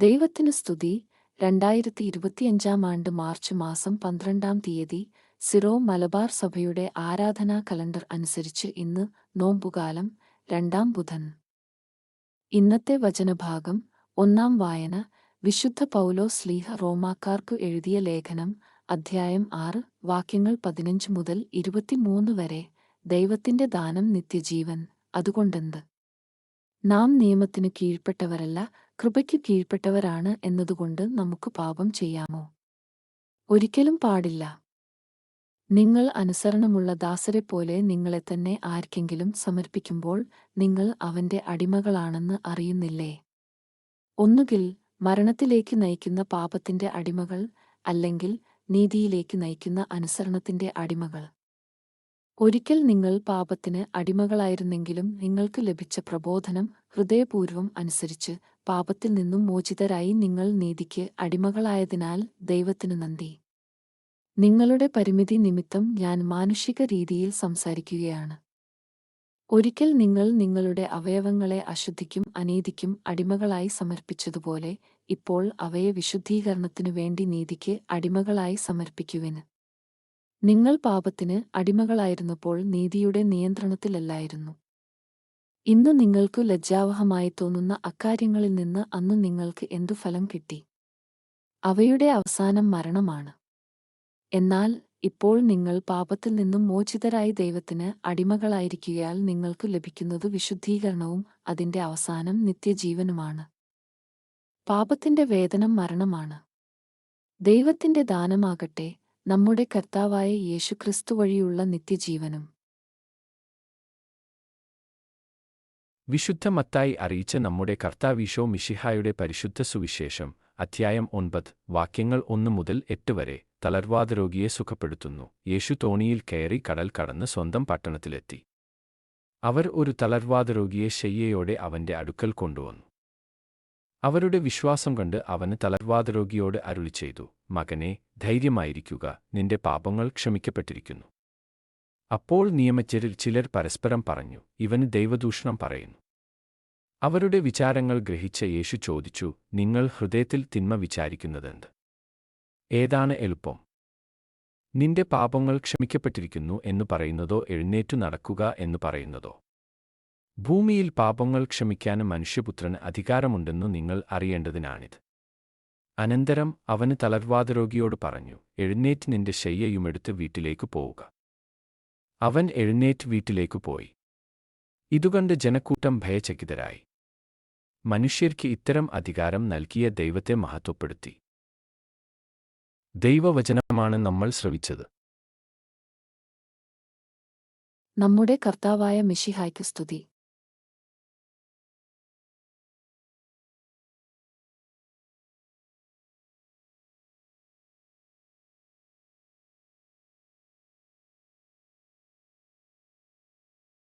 ദൈവത്തിന് സ്തുതി. രണ്ടായിരത്തി ഇരുപത്തിയഞ്ചാം ആണ്ട് മാർച്ച് മാസം പന്ത്രണ്ടാം തീയതി സിറോ മലബാർ സഭയുടെ ആരാധനാ കലണ്ടർ അനുസരിച്ച് ഇന്ന് നോമ്പുകാലം രണ്ടാം ബുധൻ. ഇന്നത്തെ വചനഭാഗം ഒന്നാം വായന. വിശുദ്ധ പൗലോ സ്ലീഹ റോമാക്കാർക്കു എഴുതിയ ലേഖനം അധ്യായം ആറ്. വാക്യങ്ങൾ പതിനഞ്ച് മുതൽ ഇരുപത്തിമൂന്ന് വരെ. ദൈവത്തിന്റെ ദാനം നിത്യജീവൻ. അതുകൊണ്ടെന്ത്? നാം നിയമത്തിനു കീഴ്പ്പെട്ടവരല്ല കൃപയ്ക്കു കീഴ്പ്പെട്ടവരാണ് എന്നതുകൊണ്ട് നമുക്ക് പാപം ചെയ്യാമോ? ഒരിക്കലും പാടില്ല. നിങ്ങൾ അനുസരണമുള്ള ദാസരെ പോലെ നിങ്ങളെ തന്നെ ആർക്കെങ്കിലും സമർപ്പിക്കുമ്പോൾ നിങ്ങൾ അവന്റെ അടിമകളാണെന്ന് അറിയുന്നില്ലേ? ഒന്നുകിൽ മരണത്തിലേക്ക് നയിക്കുന്ന പാപത്തിന്റെ അടിമകൾ അല്ലെങ്കിൽ നീതിയിലേക്ക് നയിക്കുന്ന അനുസരണത്തിന്റെ അടിമകൾ. ഒരിക്കൽ നിങ്ങൾ പാപത്തിന് അടിമകളായിരുന്നെങ്കിലും നിങ്ങൾക്ക് ലഭിച്ച പ്രബോധനം ഹൃദയപൂർവം അനുസരിച്ച് പാപത്തിൽ നിന്നും മോചിതരായി നിങ്ങൾ നീതിക്ക് അടിമകളായതിനാൽ ദൈവത്തിനു നന്ദി. നിങ്ങളുടെ പരിമിതി നിമിത്തം ഞാൻ മാനുഷിക രീതിയിൽ സംസാരിക്കുകയാണ്. ഒരിക്കൽ നിങ്ങൾ നിങ്ങളുടെ അവയവങ്ങളെ അശുദ്ധിക്കും അനീതിക്കും അടിമകളായി സമർപ്പിച്ചതുപോലെ ഇപ്പോൾ അവയെ വിശുദ്ധീകരണത്തിനു വേണ്ടി നീതിക്ക് അടിമകളായി സമർപ്പിക്കുവിന് നിങ്ങൾ പാപത്തിന് അടിമകളായിരുന്നപ്പോൾ നീതിയുടെ നിയന്ത്രണത്തിലല്ലായിരുന്നു. ഇന്ന് നിങ്ങൾക്കു ലജ്ജാവഹമായി തോന്നുന്ന അക്കാര്യങ്ങളിൽ നിന്ന് അന്നു നിങ്ങൾക്ക് എന്തു ഫലം കിട്ടി? അവയുടെ അവസാനം മരണമാണ്. എന്നാൽ ഇപ്പോൾ നിങ്ങൾ പാപത്തിൽ നിന്നും മോചിതരായി ദൈവത്തിന് അടിമകളായിരിക്കുകയാൽ നിങ്ങൾക്കു ലഭിക്കുന്നത് വിശുദ്ധീകരണവും അതിന്റെ അവസാനം നിത്യജീവനുമാണ്. പാപത്തിന്റെ വേതനം മരണമാണ്. ദൈവത്തിന്റെ ദാനമാകട്ടെ നമ്മുടെ കർത്താവായ യേശുക്രിസ്തു വഴിയുള്ള നിത്യജീവനും. വിശുദ്ധ മത്തായി അറിയിച്ച നമ്മുടെ കർത്താവീശോ മിഷിഹായുടെ പരിശുദ്ധ സുവിശേഷം അധ്യായം ഒൻപത് വാക്യങ്ങൾ ഒന്നു മുതൽ എട്ട് വരെ തളർവാദരോഗിയെ സുഖപ്പെടുത്തുന്നു. യേശു തോണിയിൽ കയറി കടൽ കടന്ന് സ്വന്തം പട്ടണത്തിലെത്തി. അവർ ഒരു തളർവാദരോഗിയെ ശയ്യയോടെ അവന്റെ അടുക്കൽ കൊണ്ടുവന്നു. അവരുടെ വിശ്വാസം കണ്ട് അവന് തളർവാദരോഗിയോട് അരുളി ചെയ്തു മകനെ ധൈര്യമായിരിക്കുക. നിന്റെ പാപങ്ങൾ ക്ഷമിക്കപ്പെട്ടിരിക്കുന്നു. അപ്പോൾ നിയമജ്ഞരിൽ ചിലർ പരസ്പരം പറഞ്ഞു ഇവന് ദൈവദൂഷണം പറയുന്നു. അവരുടെ വിചാരങ്ങൾ ഗ്രഹിച്ച യേശു ചോദിച്ചു നിങ്ങൾ ഹൃദയത്തിൽ തിന്മ വിചാരിക്കുന്നതെന്ത്? ഏതാണ് എളുപ്പം? നിന്റെ പാപങ്ങൾ ക്ഷമിക്കപ്പെട്ടിരിക്കുന്നു എന്ന് പറയുന്നതോ എഴുന്നേറ്റു നടക്കുക എന്ന് പറയുന്നതോ? ഭൂമിയിൽ പാപങ്ങൾ ക്ഷമിക്കാനും മനുഷ്യപുത്രന് അധികാരമുണ്ടെന്നു നിങ്ങൾ അറിയേണ്ടതിനാണിത്. അനന്തരം അവന് തളർവാദരോഗിയോട് പറഞ്ഞു എഴുന്നേറ്റ് നിന്റെ ശയ്യയുമെടുത്ത് വീട്ടിലേക്ക് പോവുക. അവൻ എഴുന്നേറ്റ് വീട്ടിലേക്കു പോയി. ഇതുകണ്ട് ജനക്കൂട്ടം ഭയചകിതരായി. മനുഷ്യർക്ക് ഇത്തരം അധികാരം നൽകിയ ദൈവത്തെ മഹത്വപ്പെടുത്തി. ദൈവവചനമാണ് നമ്മൾ ശ്രവിച്ചത്. നമ്മുടെ കർത്താവായ മിഷിഹായ്ക്ക് സ്തുതി.